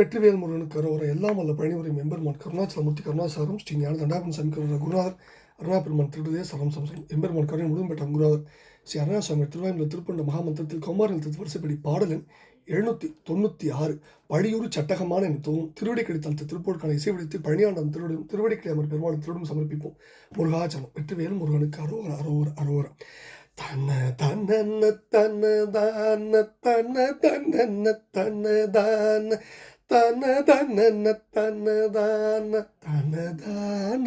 வெற்றிவேல் முருகனுக்கு அரோர எல்லாம் வல்ல பழனிவரை எம்பெருமான் கருணாச்சலமூர்த்தி கருணாசாரம் ஸ்ரீ ஞான தண்டாபன் சாமி கருணா குருநாதர் அருணாபெருமான் திருடுதே சரம் சம்சரம் எம்பெருமான் கருணை முழுவதும் பெற்ற குருநாதர். ஸ்ரீ அருணாசாமி திருவாயுள்ள திருப்பண்ட மகாமந்திரத்தில் கௌமாரில் வரிசைப்படி பாடலின் எழுநூற்றி தொண்ணூற்றி ஆறு பழியூர் சட்டகமான என தோணும் திருவடி கடித்தால் திருப்போருக்கான இசை விடுத்து பழனியாண்டம் திருவடி திருவடிக்கலை பெருமாள் திருடும் சமர்ப்பிப்போம். முருகாச்சலம் வெற்றிவேல் முருகனுக்கு அரோர அரோர அரோர தன தன தன தான தன தன தன தான தன தன தன தான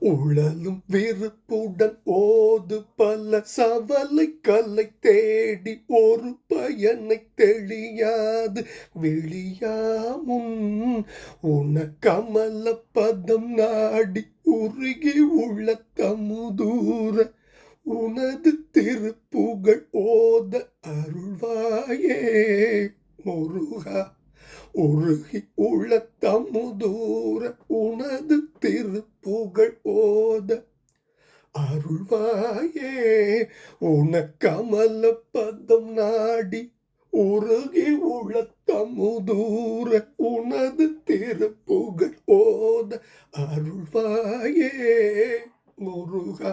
உழலும் வெறுப்புடன் ஓது பல சவலை கலை தேடி ஒரு பயனை தெளியாது. வெளியாமும் உன கமல பதம் நாடி உருகி உள்ள தமுதூர உனது திருப்புகழ் ஓத அருள்வாயே. முருகா உருகி உள்ள தமுதூர உனது திருப்புகழ் ஓத அருள்வாயே. உன கமல பதம் நாடி உருகி உள்ள தமுதூர உனது திருப்புகழ் ஓத அருள்வாயே. முருகா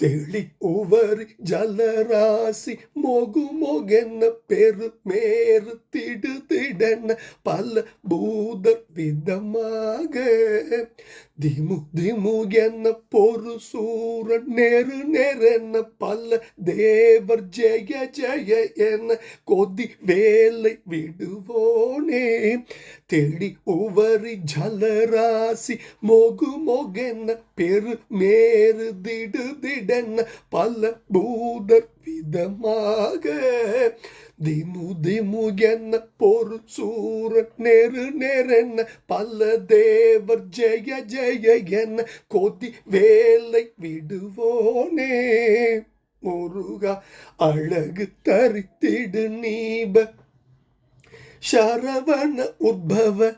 தெளி உவரி ஜலராசி மொகு மொகென்ன பெரு மேறு திடு திடென்ன பல பூத விதமாக திமு திமு என்ன பொறு சூர நெரு நெரென்ன பல தேவர் ஜெய ஜெய என்ன கொதி வேலை விடுவோனே தெளி உவரி ஜலராசி மொகு மொகென்ன பெரு மேறு திடு திடன் பல பூதர் விதமாக. திமு திமு என்ன பொறு சூரன் நெரு நெரென்ன பல தேவர் ஜெய ஜெய என்ன கொதி வேலை விடுவோனே. முருகா அழகு தரித்திடு நீப. சரவண உத்பவ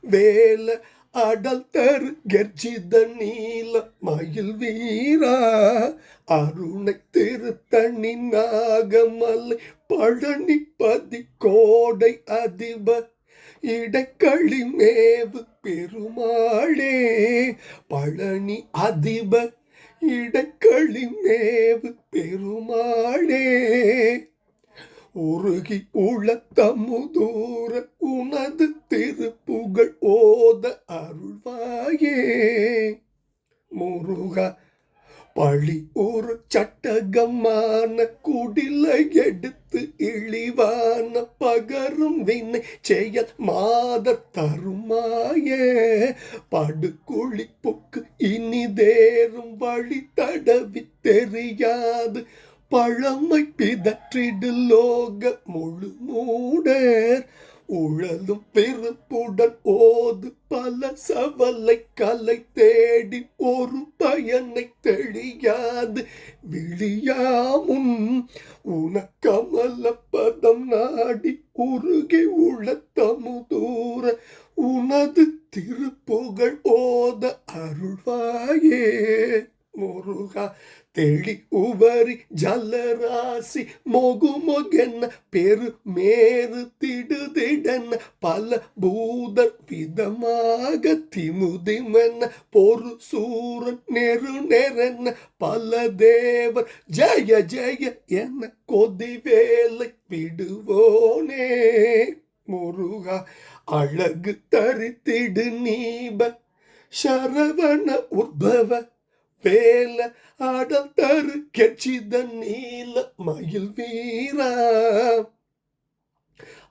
வேலை அடல் தரு கர்ஜித நீல மயில் வீரா அருணை திருத்தணி நாகமலை பழனி பதி கோடை அதிப இடக்களி மேவு பெருமாளே பழனி அதிப இடக்களி மேவு பெருமாளே. உருகி உளத்தமுதூர உனது திருப்புகழ் ஓத அருள்வாயே. முருகா பழி ஒரு சட்டகமான குடிலை எடுத்து இழிவான பகரும் வினை செய்ய மாத தருமாயே. படுகுழி புக்கு இனிதேறும் வழி தடவி தெரியாது. பழமை பிதற்றிடு லோக முழு மூடர் உழலும் பெருப்புடன் ஓது பல சவலை கலை தேடி ஒரு பயனை தெளியாது. விழியாமும் உனக்கமல பதம் நாடி உருகி உளத்தமுதூர உனது திருப்புகழ் ஓத அருள்வாயே. முருகா தெளி உபரி ஜலராசி மொகு மொகென்ன பெரு மேறு திடுதிடென்ன பல பூத விதமாக திமுதிமென்ன பொரு சூரன் நெரு நெரென்ன பல தேவர் ஜெய ஜெய என்ன கொதிவேலை விடுவோனே முருகா அழகு தரித்திடு நீப சரவண உற்பவ வேல அடல் தரு கெச்சித நீல மயில் வீரா.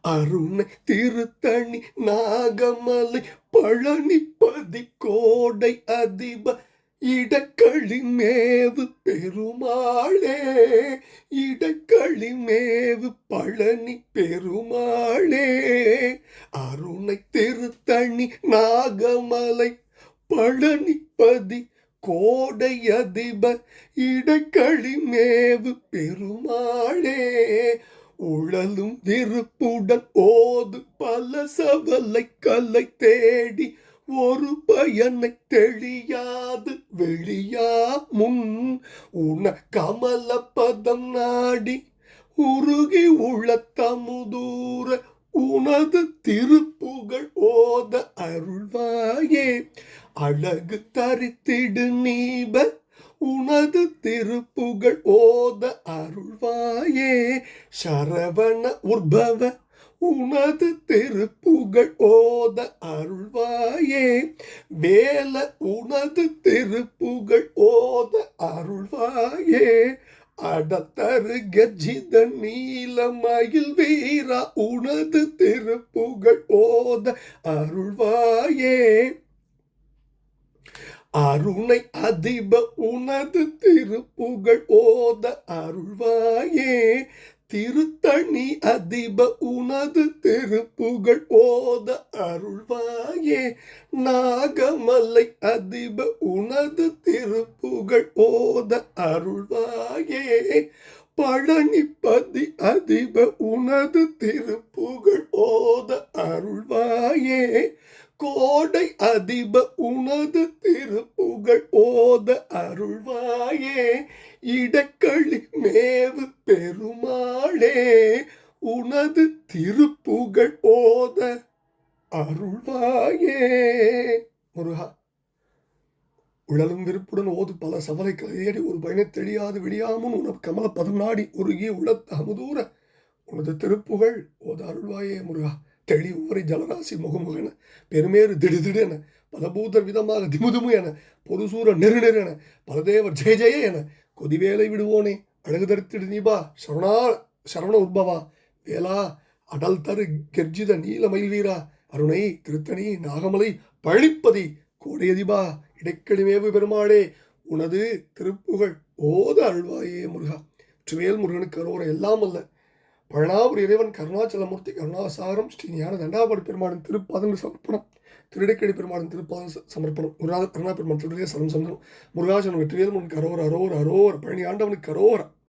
அருணை திருத்தணி நாகமலை பழனிப்பதி கோடை அதிப இடக்களி மேவு பெருமாளே. இடக்களி மேவு பழனி பெருமாளே. அருணை திருத்தணி நாகமலை பழனிப்பதி கோடை அதிப இடைக்களி மேவு பெருமாளே. உழலும் விருப்புடன் ஓது பல சவலை கலை தேடி ஒரு பயனை தெளியாது வெளியா முன். உன கமல பதம் நாடி உருகி உள்ளத்தமுதூர உனது திருப்புகழ் ஓத அருள்வாயே. அழகு தரித்திடு நீப உனது திருப்புகழ் ஓத அருள்வாயே. சரவண உற்பவ உனது திருப்புகழ் ஓத அருள்வாயே. வேல உனது திருப்புகழ் ஓத அருள்வாயே. அடத்தரு கஜித நீலமயில் வீரா உனது திருப்புகழ் ஓத அருள்வாயே. அருணை அதிப உனது திருப்புகழ் ஓத அருள்வாயே. திருத்தணி அதிப உனது திருப்புகழ் ஓத அருள்வாயே. நாகமலை அதிப உனது திருப்புகழ் ஓத அருள்வாயே. பழனிப்பதி அதிப உனது திருப்புகழ் ஓத அருள்வாயே. கோடை அதிப உனது திருப்புகழ் ஓத அருள்வாயே. இடக்களி மேவு பெருமாளே உனது திருப்புகழ் ஓத அருள்வாயே. முருகா உழலும் விருப்புடன் ஓது பல சவலை கலையேறி ஒரு பயனை தெரியாது விடியாமல் உனது கமல பதம் நாடி உருகி உளத்து அமுதூர உனது திருப்புகழ் ஓத அருள்வாயே முருகா. தெளி உவரி ஜலராசி முகமுகென பெருமேறு திடுதிடு என பலபூதர் விதமாக திமுதுமு என பொதுசூர நெருநெரு நெரு என பலதேவர் ஜெய ஜெய என கொதிவேலை விடுவோனே அழகு தரித்திடு நீபா சரணா சரவண உற்பவா வேலா அடல் தரு கெர்ஜித நீல மயில் வீரா அருணை திருத்தணி நாகமலை பழிப்பதி கோடையதிபா இடைக்கடிமேவு பெருமாளே உனது திருப்புகழ் ஓத அழ்வாயே முருகா. சுவேல் முருகனுக்கு அரோர எல்லாம் அல்ல. பழனாபுரி இறைவன் கருணாச்சலமூர்த்தி கருணாசாரம் ஸ்ரீ ஞான தண்டாபடி பெருமாளின் திருப்பாதங்கள் சமர்ப்பணம் திருடிக்கடி பெருமாளின் திருப்பாதம் சமர்ப்பணம். முருகா கருணா பெருமாள் திருடைய சரம் சந்தனம். முருகாசனம் வெற்றிவேல் முன் கரோர் அரோர் அரோர் பழனி ஆண்டவனுக்கு கரோர